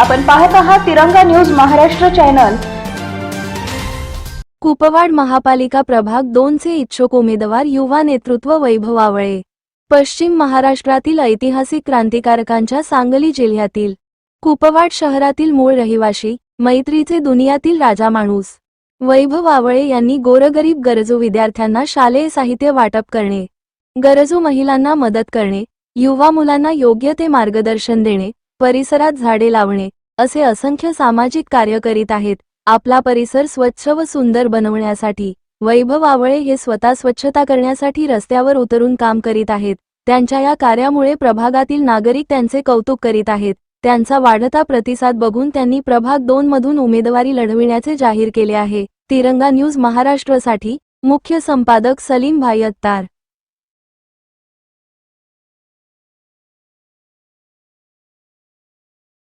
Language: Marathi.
आपण पाहत आहात तिरंगा न्यूज महाराष्ट्र चॅनल. कुपवाड महापालिका प्रभाग दोनचे इच्छुक उमेदवार युवा नेतृत्व वैभव आवळे. पश्चिम महाराष्ट्रातील ऐतिहासिक क्रांतिकारकांच्या सांगली जिल्ह्यातील कुपवाड शहरातील मूळ रहिवाशी मैत्रीचे दुनियातील राजा माणूस. वैभव आवळे यांनी गोरगरीब गरजू विद्यार्थ्यांना शालेय साहित्य वाटप करणे गरजू महिलांना मदत करणे युवा मुलांना योग्य ते मार्गदर्शन देणे परिसरात झाडे लावणे असे असंख्य सामाजिक कार्य करीत आहेत. आपला परिसर स्वच्छ व सुंदर बनवण्यासाठी वैभव आवळे हे स्वतः स्वच्छता करण्यासाठी रस्त्यावर उतरून काम करीत आहेत. त्यांच्या या कार्यामुळे प्रभागातील नागरिक त्यांचे कौतुक करीत आहेत. त्यांचा वाढता प्रतिसाद बघून त्यांनी प्रभाग दोन मधून उमेदवारी लढविण्याचे जाहीर केले आहे. तिरंगा न्यूज महाराष्ट्रसाठी मुख्य संपादक सलीम भाई अत्तार.